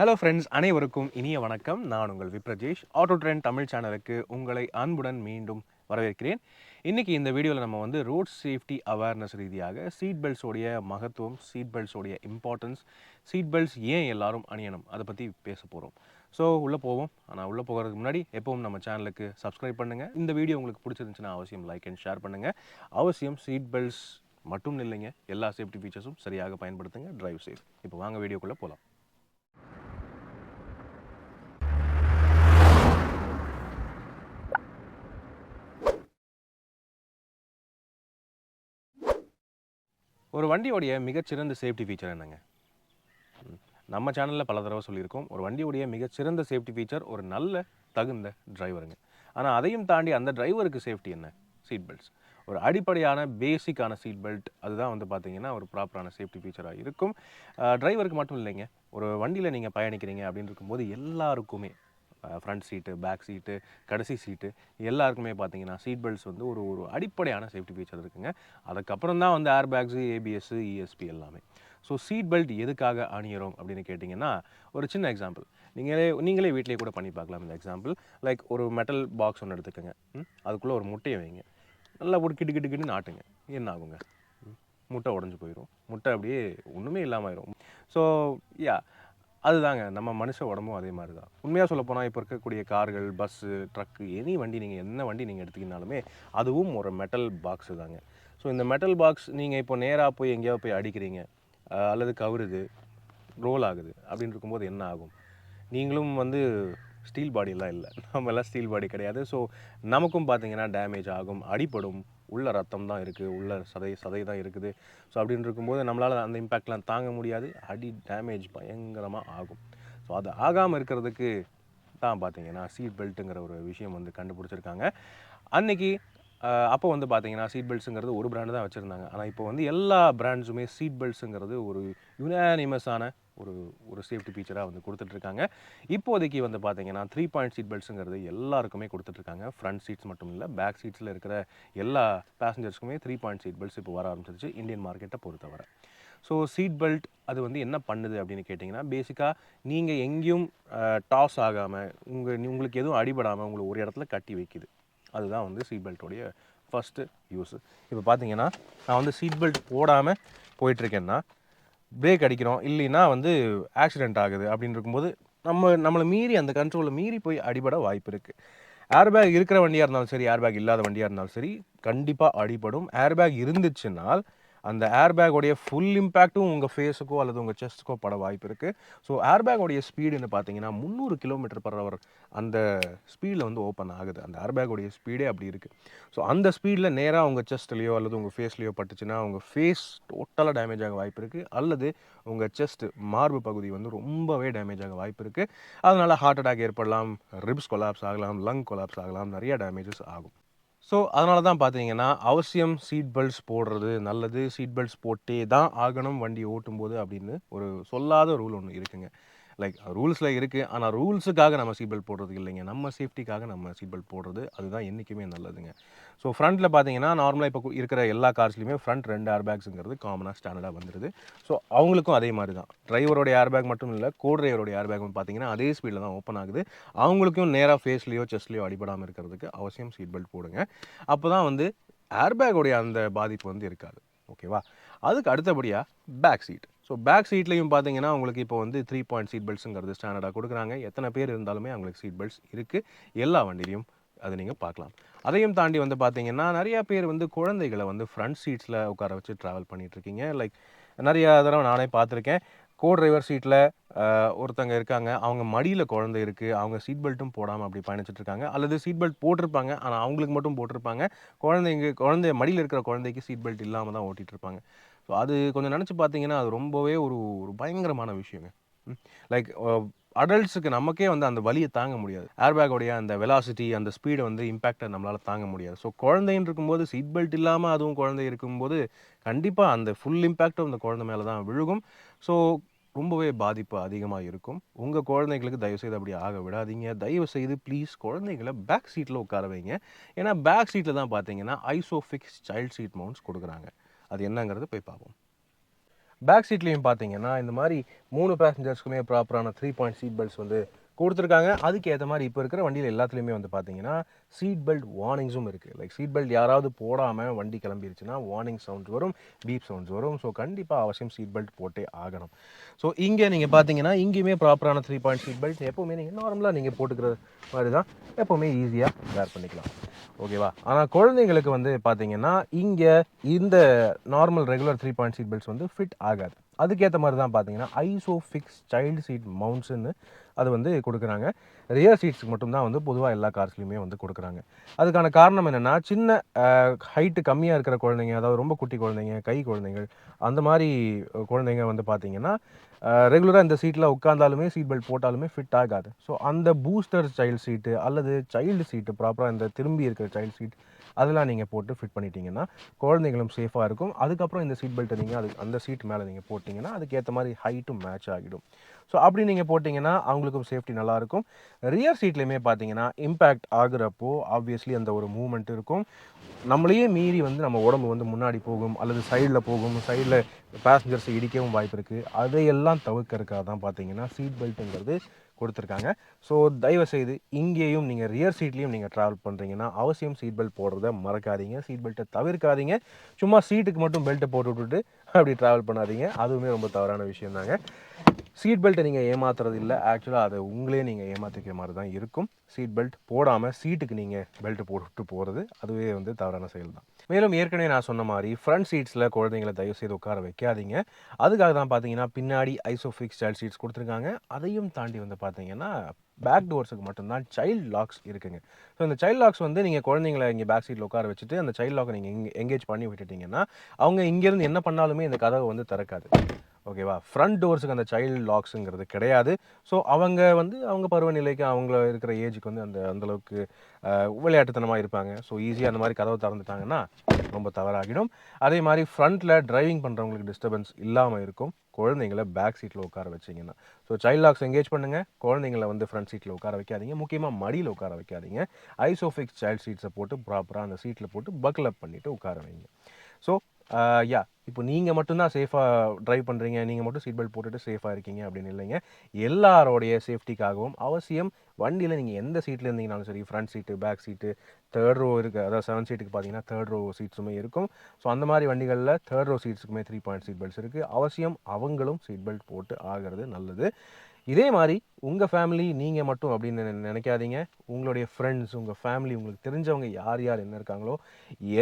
Hello friends அனைவருக்கும் இனிய வணக்கம். நான் உங்கள் விப்ரஜேஷ். ஆட்டோ ட்ரெண்ட் தமிழ் சேனலுக்கு உங்களை அன்புடன் மீண்டும் வரவேற்கிறேன். இன்றைக்கி இந்த வீடியோவில் நம்ம வந்து ரோட் சேஃப்டி அவேர்னஸ் ரீதியாக சீட் பெல்ட்ஸோடைய மகத்துவம் சீட் பெல்ட்ஸோடைய இம்பார்ட்டன்ஸ் சீட் பெல்ட்ஸ் ஏன் எல்லாரும் அணியணும்? அதை பற்றி பேச போகிறோம் ஸோ உள்ளே போவோம். ஆனால் உள்ளே போகிறதுக்கு முன்னாடி எப்பவும் நம்ம சேனலுக்கு சப்ஸ்கிரைப் பண்ணுங்கள் இந்த வீடியோ உங்களுக்கு பிடிச்சிருந்துச்சுன்னா அவசியம் லைக் அண்ட் ஷேர் பண்ணுங்கள் அவசியம் சீட் பெல்ட்ஸ் மட்டும் இல்லைங்க. எல்லா சேஃப்டி ஃபீச்சர்ஸும் சரியாக பயன்படுத்துங்க. டிரைவ் சேஃப் இப்போ வாங்க வீடியோக்குள்ளே போகலாம் ஒரு வண்டியோடைய மிகச்சிறந்த சேஃப்டி ஃபீச்சர் என்னங்க? நம்ம சேனலில் பல தடவை சொல்லியிருக்கோம். ஒரு வண்டியோடைய மிகச்சிறந்த சேஃப்டி ஃபீச்சர் ஒரு நல்ல தகுந்த டிரைவருங்க ஆனால் அதையும் தாண்டி அந்த டிரைவருக்கு சேஃப்டி என்ன? சீட் பெல்ட்ஸ் ஒரு அடிப்படையான பேசிக்கான சீட் பெல்ட் அதுதான் வந்து பார்த்தீங்கன்னா ஒரு ப்ராப்பரான சேஃப்டி ஃபீச்சராக இருக்கும். டிரைவருக்கு மட்டும் இல்லைங்க. ஒரு வண்டியில் நீங்கள் பயணிக்கிறீங்க அப்படின்னு இருக்கும்போது எல்லாருக்குமே ஃப்ரண்ட் சீட்டு பேக் சீட்டு கடைசி சீட்டு எல்லாருக்குமே பார்த்தீங்கன்னா சீட் பெல்ட்ஸ் வந்து ஒரு ஒரு அடிப்படையான சேஃப்டி ஃபீச்சர் இருக்குங்க. அதுக்கப்புறம் தான் வந்து ஏர் பேக்ஸு ஏபிஎஸ் இஎஸ்பி எல்லாமே. ஸோ சீட் பெல்ட் எதுக்காக அணியிறோம் அப்படின்னு கேட்டிங்கன்னா ஒரு சின்ன எக்ஸாம்பிள் நீங்களே நீங்களே வீட்டிலேயே கூட பண்ணி பார்க்கலாம் இந்த எக்ஸாம்பிள் லைக் ஒரு மெட்டல் பாக்ஸ் ஒன்று எடுத்துக்கோங்க. அதுக்குள்ளே ஒரு முட்டையை வைங்க. நல்லா ஒரு கிட்டு கிட்டு கிட்டு நாட்டுங்க. என்ன ஆகுங்க முட்டை உடஞ்சி போயிடும் முட்டை அப்படியே ஒன்றுமே இல்லாமல் ஆயிரும். ஸோ யா அதுதாங்க நம்ம மனுஷ உடம்பும் அதே மாதிரி தான் உண்மையாக சொல்ல போனால் இப்போ இருக்கக்கூடிய கார்கள் பஸ்ஸு ட்ரக்கு எனி வண்டி நீங்கள் என்ன வண்டி நீங்கள் எடுத்துக்கினாலுமே அதுவும் ஒரு மெட்டல் பாக்ஸு தாங்க. ஸோ இந்த மெட்டல் பாக்ஸ் நீங்கள் இப்போ நேராக போய் எங்கேயாவது போய் அடிக்கிறீங்க அல்லது கவுருது ரோல் ஆகுது அப்படின்னு இருக்கும்போது என்ன ஆகும்? நீங்களும் வந்து ஸ்டீல் பாடியெல்லாம் இல்லை. நம்ம ஸ்டீல் பாடி கிடையாது. ஸோ நமக்கும் பார்த்தீங்கன்னா டேமேஜ் ஆகும் அடிப்படும் உள்ள ரத்தம் தான் இருக்குது உள்ள சதை சதை தான் இருக்குது. ஸோ அப்படின்னு இருக்கும்போது நம்மளால் அந்த இம்பேக்ட்லாம் தாங்க முடியாது. அடி டேமேஜ் பயங்கரமாக ஆகும். ஸோ அது ஆகாமல் இருக்கிறதுக்கு தான் பார்த்தீங்கன்னா சீட் பெல்ட்டுங்கிற ஒரு விஷயம் வந்து கண்டுபிடிச்சிருக்காங்க. அன்னைக்கு அப்போ வந்து பார்த்தீங்கன்னா சீட் பெல்ட்ஸுங்கிறது ஒரு பிராண்டு தான் வச்சுருந்தாங்க. ஆனால் இப்போ வந்து எல்லா பிராண்ட்ஸுமே சீட் பெல்ட்ஸுங்கிறது ஒரு யுனானிமஸான ஒரு ஒரு சேஃப்டி ஃபீச்சராக வந்து கொடுத்துட்ருக்காங்க. இப்போதைக்கு வந்து பார்த்தீங்கன்னா த்ரீ பாயிண்ட் சீட் பெல்ட்ஸுங்கிறது எல்லாருக்குமே கொடுத்துட்ருக்காங்க. ஃப்ரண்ட் சீட்ஸ் மட்டும் இல்லை பேக் சீட்ஸில் இருக்கிற எல்லா பேசஞ்சர்ஸ்க்குமே த்ரீ பாயிண்ட் சீட் பெல்ட்ஸ் இப்போ வர ஆரம்பிச்சிருச்சு இந்தியன் மார்க்கெட்டை பொறுத்தவரை. ஸோ சீட் பெல்ட் அது வந்து என்ன பண்ணுது அப்படின்னு கேட்டிங்கன்னா பேசிக்காக நீங்கள் எங்கேயும் டாஸ் ஆகாமல் உங்கள் உங்களுக்கு எதுவும் அடிபடாமல் உங்களை ஒரு இடத்துல கட்டி வைக்குது. அதுதான் வந்து சீட் பெல்ட்டோடைய ஃபஸ்ட்டு யூஸ் இப்போ பார்த்தீங்கன்னா நான் வந்து சீட் பெல்ட் போடாமல் போயிட்டுருக்கேன்னா பிரேக் அடிக்கிறோம். இல்லைன்னா வந்து ஆக்சிடென்ட் ஆகுது. அப்படின்னு இருக்கும்போது நம்ம நம்மளை மீறி அந்த கண்ட்ரோலை மீறி போய் அடிபட வாய்ப்பு இருக்குது ஏர்பேக் இருக்கிற வண்டியாக இருந்தாலும் சரி ஏர்பேக் இல்லாத வண்டியாக இருந்தாலும் சரி கண்டிப்பாக அடிபடும். ஏர்பேக் இருந்துச்சுன்னால் அந்த ஏர்பேக்கோடைய ஃபுல் இம்பேக்ட்டும் உங்கள் ஃபேஸுக்கோ அல்லது உங்கள் செஸ்ட்டுக்கோ பட வாய்ப்பு இருக்குது ஸோ ஏர்பேக்கோடைய ஸ்பீடுன்னு பார்த்தீங்கன்னா முந்நூறு கிலோமீட்டர் பர் ஹவர் அந்த ஸ்பீடில் வந்து ஓப்பன் ஆகுது. அந்த ஏர்பேக்கோடைய ஸ்பீடே அப்படி இருக்குது ஸோ அந்த ஸ்பீடில் நேராக உங்கள் செஸ்ட்லேயோ அல்லது உங்கள் ஃபேஸ்லேயோ பட்டுச்சுன்னா உங்கள் ஃபேஸ் டோட்டலாக டேமேஜ் ஆக வாய்ப்பு இருக்குது அல்லது உங்கள் செஸ்ட் மார்பு பகுதி வந்து ரொம்பவே டேமேஜ் ஆக வாய்ப்பு இருக்குது அதனால் ஹார்ட் அட்டாக் ஏற்படலாம் ரிப்ஸ் கொலாப்ஸ் ஆகலாம் லங் கொலாப்ஸ் ஆகலாம் நிறைய டேமேஜஸ் ஆகும். ஸோ அதனால தான் பார்த்தீங்கன்னா அவசியம் சீட் பெல்ட்ஸ் போடுறது நல்லது. சீட் பெல்ட்ஸ் போட்டே தான் ஆகணும் வண்டி ஓட்டும்போது அப்படின்னு ஒரு சொல்லாத ரூல் ஒன்று இருக்குங்க. லைக் ரூல்ஸில் இருக்குது ஆனால் ரூல்ஸுக்காக நம்ம சீட் பெல்ட் போடுறது இல்லைங்க. நம்ம சேஃப்டிக்காக நம்ம சீட் பெல்ட் போடுறது அதுதான் என்றைக்குமே நல்லதுங்க. ஸோ ஃப்ரண்ட்டில் பார்த்தீங்கன்னா நார்மலாக இப்போ இருக்கிற எல்லா கார்ஸ்லையுமே ஃப்ரண்ட் ரெண்டு ஏர் பேக்ஸுங்கிறது காமனாக ஸ்டாண்டர்டாக வந்துடுது ஸோ அவங்களுக்கும் அதே மாதிரி தான் டிரைவரோடைய ஏர் பேக் மட்டும் இல்லை கோ டிரைவரோடைய ஏர் பேக் பார்த்தீங்கன்னா அதே ஸ்பீடில் தான் ஓப்பன் ஆகுது. அவங்களுக்கும் நேராக ஃபேஸ்லேயோ செஸ்ட்லேயோ அடிபடாமல் இருக்கிறதுக்கு அவசியம் சீட் பெல்ட் போடுங்க. அப்போ தான் வந்து ஏர்பேக்கோடைய அந்த பாதிப்பு வந்து இருக்காது. ஓகேவா அதுக்கு அடுத்தபடியாக பேக் சீட் ஸோ பேக் சீட்லேயும் பார்த்தீங்கன்னா உங்களுக்கு இப்போ வந்து த்ரீ பாயிண்ட் சீட் பெல்ட்ஸுங்கிறது ஸ்டாண்டர்டாக கொடுக்குறாங்க. எத்தனை பேர் இருந்தாலுமே அவங்களுக்கு சீட் பெல்ட்ஸ் இருக்குது எல்லா வண்டிலையும் அது நீங்கள் பார்க்கலாம். அதையும் தாண்டி வந்து பார்த்தீங்கன்னா நிறையா பேர் வந்து குழந்தைகளை வந்து ஃப்ரண்ட் சீட்ஸில் உட்கார வச்சு ட்ராவல் பண்ணிகிட்ருக்கீங்க லைக் நிறையா தடவை நானே பார்த்துருக்கேன் கோ டிரைவர் சீட்டில் ஒருத்தங்க இருக்காங்க. அவங்க மடியில் குழந்தை இருக்குது அவங்க சீட் பெல்ட்டும் போடாமல் அப்படி பயணிச்சிட்ருக்காங்க அல்லது சீட் பெல்ட் போட்டிருப்பாங்க. ஆனால் அவங்களுக்கு மட்டும் போட்டிருப்பாங்க. குழந்தைங்க குழந்தை மடியில் இருக்கிற குழந்தைக்கு சீட் பெல்ட் இல்லாமல் தான் ஓட்டிகிட்டு இருப்பாங்க ஸோ அது கொஞ்சம் நினச்சி பார்த்தீங்கன்னா அது ரொம்பவே ஒரு ஒரு பயங்கரமான விஷயங்க. லைக் அடல்ட்ஸுக்கு நமக்கே வந்து அந்த வலியை தாங்க முடியாது. ஏர்பேக்கோடைய அந்த வெலாசிட்டி அந்த ஸ்பீடை வந்து இம்பேக்டை நம்மளால் தாங்க முடியாது. ஸோ குழந்தைன்னு இருக்கும்போது சீட் பெல்ட் இல்லாமல் அதுவும் குழந்தை இருக்கும்போது கண்டிப்பாக அந்த ஃபுல் இம்பேக்டும் அந்த குழந்தை மேலே தான் விழுகும். ஸோ ரொம்பவே பாதிப்பு அதிகமாக இருக்கும். உங்கள் குழந்தைங்களுக்கு தயவு செய்து அப்படி ஆக விடாதீங்க. தயவு செய்து ப்ளீஸ் குழந்தைகளை பேக் சீட்டில் உட்கார வைங்க. ஏன்னா பேக் சீட்டில் தான் பார்த்தீங்கன்னா ஐசோஃபிக்ஸ் சைல்ட் சீட் மவுண்ட்ஸ் கொடுக்குறாங்க. அது என்னங்கிறது போய் பார்ப்போம். பேக் சீட்லேயும் பார்த்தீங்கன்னா இந்த மாதிரி மூணு பேசஞ்சர்ஸ்க்குமே ப்ராப்பரான த்ரீ பாயிண்ட் சீட் பெல்ட்ஸ் வந்து கொடுத்துருக்காங்க. அதுக்கு ஏற்ற மாதிரி இப்போ இருக்கிற வண்டியில் எல்லாத்துலேயுமே வந்து பார்த்தீங்கன்னா சீட் பெல்ட் வார்னிங்ஸும் இருக்குது லைக் சீட் பெல்ட் யாராவது போடாமல் வண்டி கிளம்பிருச்சுன்னா வார்னிங் சவுண்ட்ஸ் வரும் பீப் சவுண்ட்ஸ் வரும். ஸோ கண்டிப்பாக அவசியம் சீட் பெல்ட் போட்டே ஆகணும். ஸோ இங்கே நீங்கள் பார்த்தீங்கன்னா இங்கேயுமே ப்ராப்பரான த்ரீ பாயிண்ட் சீட் பெல்ட் எப்போவுமே நீங்கள் நார்மலாக நீங்கள் போட்டுக்கிற மாதிரி தான் எப்போவுமே ஈஸியாக வேர் பண்ணிக்கலாம். ஓகேவா ஆனால் குழந்தைங்களுக்கு வந்து பார்த்தீங்கன்னா இங்கே இந்த normal regular three point seat belts வந்து ஃபிட் ஆகாது. அதுக்கேற்ற மாதிரி தான் பார்த்தீங்கன்னா ஐசோ ஃபிக்ஸ் சைல்டு சீட் மவுண்ட்ஸ்னு அது வந்து கொடுக்குறாங்க. ரியர் சீட்ஸுக்கு மட்டும்தான் வந்து பொதுவாக எல்லா கார்ஸ்லையுமே வந்து கொடுக்குறாங்க. அதுக்கான காரணம் என்னென்னா சின்ன ஹைட்டு கம்மியாக இருக்கிற குழந்தைங்க அதாவது ரொம்ப குட்டி குழந்தைங்க கை குழந்தைகள் அந்த மாதிரி குழந்தைங்க வந்து பார்த்தீங்கன்னா ரெகுலராக இந்த சீட்டில் உட்காந்தாலுமே சீட் பெல்ட் போட்டாலுமே ஃபிட் ஆகாது. ஸோ அந்த பூஸ்டர் சைல்டு சீட்டு அல்லது சைல்டு சீட்டு ப்ராப்பராக இந்த திரும்பி இருக்கிற சைல்டு சீட் அதெல்லாம் நீங்கள் போட்டு ஃபிட் பண்ணிட்டீங்கன்னா குழந்தைகளும் சேஃபாக இருக்கும். அதுக்கப்புறம் இந்த சீட் பெல்ட்டை நீங்கள் அது அந்த சீட் மேலே நீங்கள் போட்டிங்கன்னா அதுக்கேற்ற மாதிரி ஹைட்டும் மேட்ச் ஆகிடும். ஸோ அப்படி நீங்கள் போட்டிங்கன்னா அவங்களுக்கும் சேஃப்டி நல்லாயிருக்கும் ரியர் சீட்லேயுமே பார்த்தீங்கன்னா இம்பேக்ட் ஆகுறப்போ ஆப்வியஸ்லி அந்த ஒரு மூமெண்ட் இருக்கும். நம்மளையே மீறி வந்து நம்ம உடம்பு வந்து முன்னாடி போகும் அல்லது சைடில் போகும் சைடில் பேசஞ்சர்ஸை இடிக்கவும் வாய்ப்பு இருக்குது அதையெல்லாம் தவிர்க்கறதுக்காக தான் பார்த்தீங்கன்னா சீட் பெல்ட்டுங்கிறது கொடுத்துருக்காங்க. ஸோ தயவு செய்து இங்கேயும் நீங்கள் ரியர் சீட்லேயும் நீங்கள் ட்ராவல் பண்ணுறீங்கன்னா அவசியம் சீட் பெல்ட் போடுறத மறக்காதீங்க. சீட் பெல்ட்டை தவிர்க்காதீங்க. சும்மா சீட்டுக்கு மட்டும் பெல்ட்டை போட்டு விட்டுட்டு அப்படி ட்ராவல் பண்ணாதீங்க. அதுவுமே ரொம்ப தவறான விஷயம் தாங்க சீட் பெல்ட்டை நீங்கள் ஏமாத்துறது இல்லை ஆக்சுவலாக அதை உங்களே நீங்கள் ஏமாற்றிக்கிற மாதிரி தான் இருக்கும். சீட் பெல்ட் போடாமல் சீட்டுக்கு நீங்கள் பெல்ட் போட்டு போகிறது அதுவே வந்து தவறான செயல் தான் மேலும் ஏற்கனவே நான் சொன்ன மாதிரி ஃப்ரண்ட் சீட்ஸில் குழந்தைங்களை தயவு செய்து உட்கார வைக்காதீங்க. அதுக்காக தான் பார்த்தீங்கன்னா பின்னாடி ஐசோஃபிக்ஸ் சைல்ட் சீட்ஸ் கொடுத்துருக்காங்க. அதையும் தாண்டி வந்து பார்த்தீங்கன்னா பேக் டோர்ஸுக்கு மட்டும்தான் சைல்ட் லாக்ஸ் இருக்குங்க. ஸோ இந்த சைல்ட் லாக்ஸ் வந்து நீங்கள் குழந்தைங்களை இங்கே பேக் சீட்டில் உட்கார வச்சுட்டு அந்த சைல்ட் லாக்கை நீங்கள் எங்கேஜ் பண்ணி விட்டுட்டிங்கன்னா அவங்க இங்கேருந்து என்ன பண்ணாலுமே இந்த கதவை வந்து திறக்காது. ஓகேவா ஃப்ரண்ட் டோர்ஸுக்கு அந்த சைல்டு லாக்ஸுங்கிறது கிடையாது. ஸோ அவங்க வந்து அவங்க பருவநிலைக்கு அவங்கள இருக்கிற ஏஜுக்கு வந்து அந்த அந்தளவுக்கு விளையாட்டுத்தனமாக இருப்பாங்க. ஸோ ஈஸியாக அந்த மாதிரி கதவை திறந்துட்டாங்கன்னா ரொம்ப தவறாகிடும். அதே மாதிரி ஃப்ரண்ட்டில் டிரைவிங் பண்ணுறவங்களுக்கு டிஸ்டர்பன்ஸ் இல்லாமல் இருக்கும். குழந்தைங்கள பேக் சீட்டில் உட்கார வச்சிங்கன்னா. ஸோ சைல்ட் லாக்ஸ் எங்கேஜ் பண்ணுங்கள் குழந்தைங்கள வந்து ஃப்ரண்ட் சீட்டில் உட்கார வைக்காதீங்க. முக்கியமாக மடியில் உட்கார வைக்காதீங்க. ஐசோஃபிக்ஸ் சைல்ட் சீட்ஸை போட்டு ப்ராப்பராக அந்த சீட்டில் போட்டு பக்கில் பண்ணிவிட்டு உட்கார வைங்க. ஸோ யா இப்போ நீங்கள் மட்டும்தான் சேஃபாக ட்ரைவ் பண்ணுறீங்க நீங்கள் மட்டும் சீட் பெல்ட் போட்டுட்டு சேஃபாக இருக்கீங்க அப்படின்னு இல்லைங்க. எல்லாரோடைய சேஃப்டிக்காகவும் அவசியம். வண்டியில் நீங்கள் எந்த சீட்டில் இருந்தீங்கனாலும் சரி front seat back seat third row இருக்குது அதாவது செவன் சீட்டுக்கு பார்த்தீங்கன்னா தேர்ட் ரோ சீட்ஸுமே இருக்கும். ஸோ அந்த மாதிரி வண்டிகளில் தேர்ட் ரோ சீட்ஸுக்குமே த்ரீ பாயிண்ட் சீட் பெல்ட்ஸ் இருக்குது அவசியம் அவங்களும் சீட் பெல்ட் போட்டு ஆகிறது நல்லது. இதே மாதிரி உங்கள் ஃபேமிலி நீங்கள் மட்டும் அப்படின்னு நினைக்காதீங்க. உங்களுடைய ஃப்ரெண்ட்ஸ் உங்கள் ஃபேமிலி உங்களுக்கு தெரிஞ்சவங்க யார் யார் என்ன இருக்காங்களோ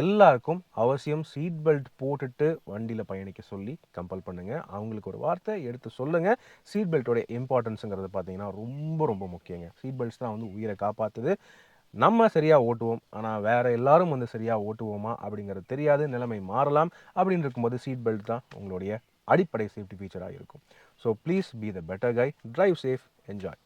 எல்லாருக்கும் அவசியம் சீட் பெல்ட் போட்டுட்டு வண்டியில் பயணிக்க சொல்லி கம்பல் பண்ணுங்கள் அவங்களுக்கு ஒரு வார்த்தை எடுத்து சொல்லுங்கள் சீட் பெல்ட்டோடைய இம்பார்ட்டன்ஸுங்கிறது பார்த்தீங்கன்னா ரொம்ப ரொம்ப முக்கியங்க. சீட் பெல்ட்ஸ் தான் வந்து உயிரை காப்பாற்றுது நம்ம சரியாக ஓட்டுவோம். ஆனால் வேறு எல்லாரும் வந்து சரியாக ஓட்டுவோமா அப்படிங்கிறது தெரியாது. நிலைமை மாறலாம். அப்படின்னு இருக்கும்போது சீட் பெல்ட் தான் உங்களுடைய அடிப்படை சேஃப்டி ஃபீச்சராக இருக்கும் so please be the better guy drive safe enjoy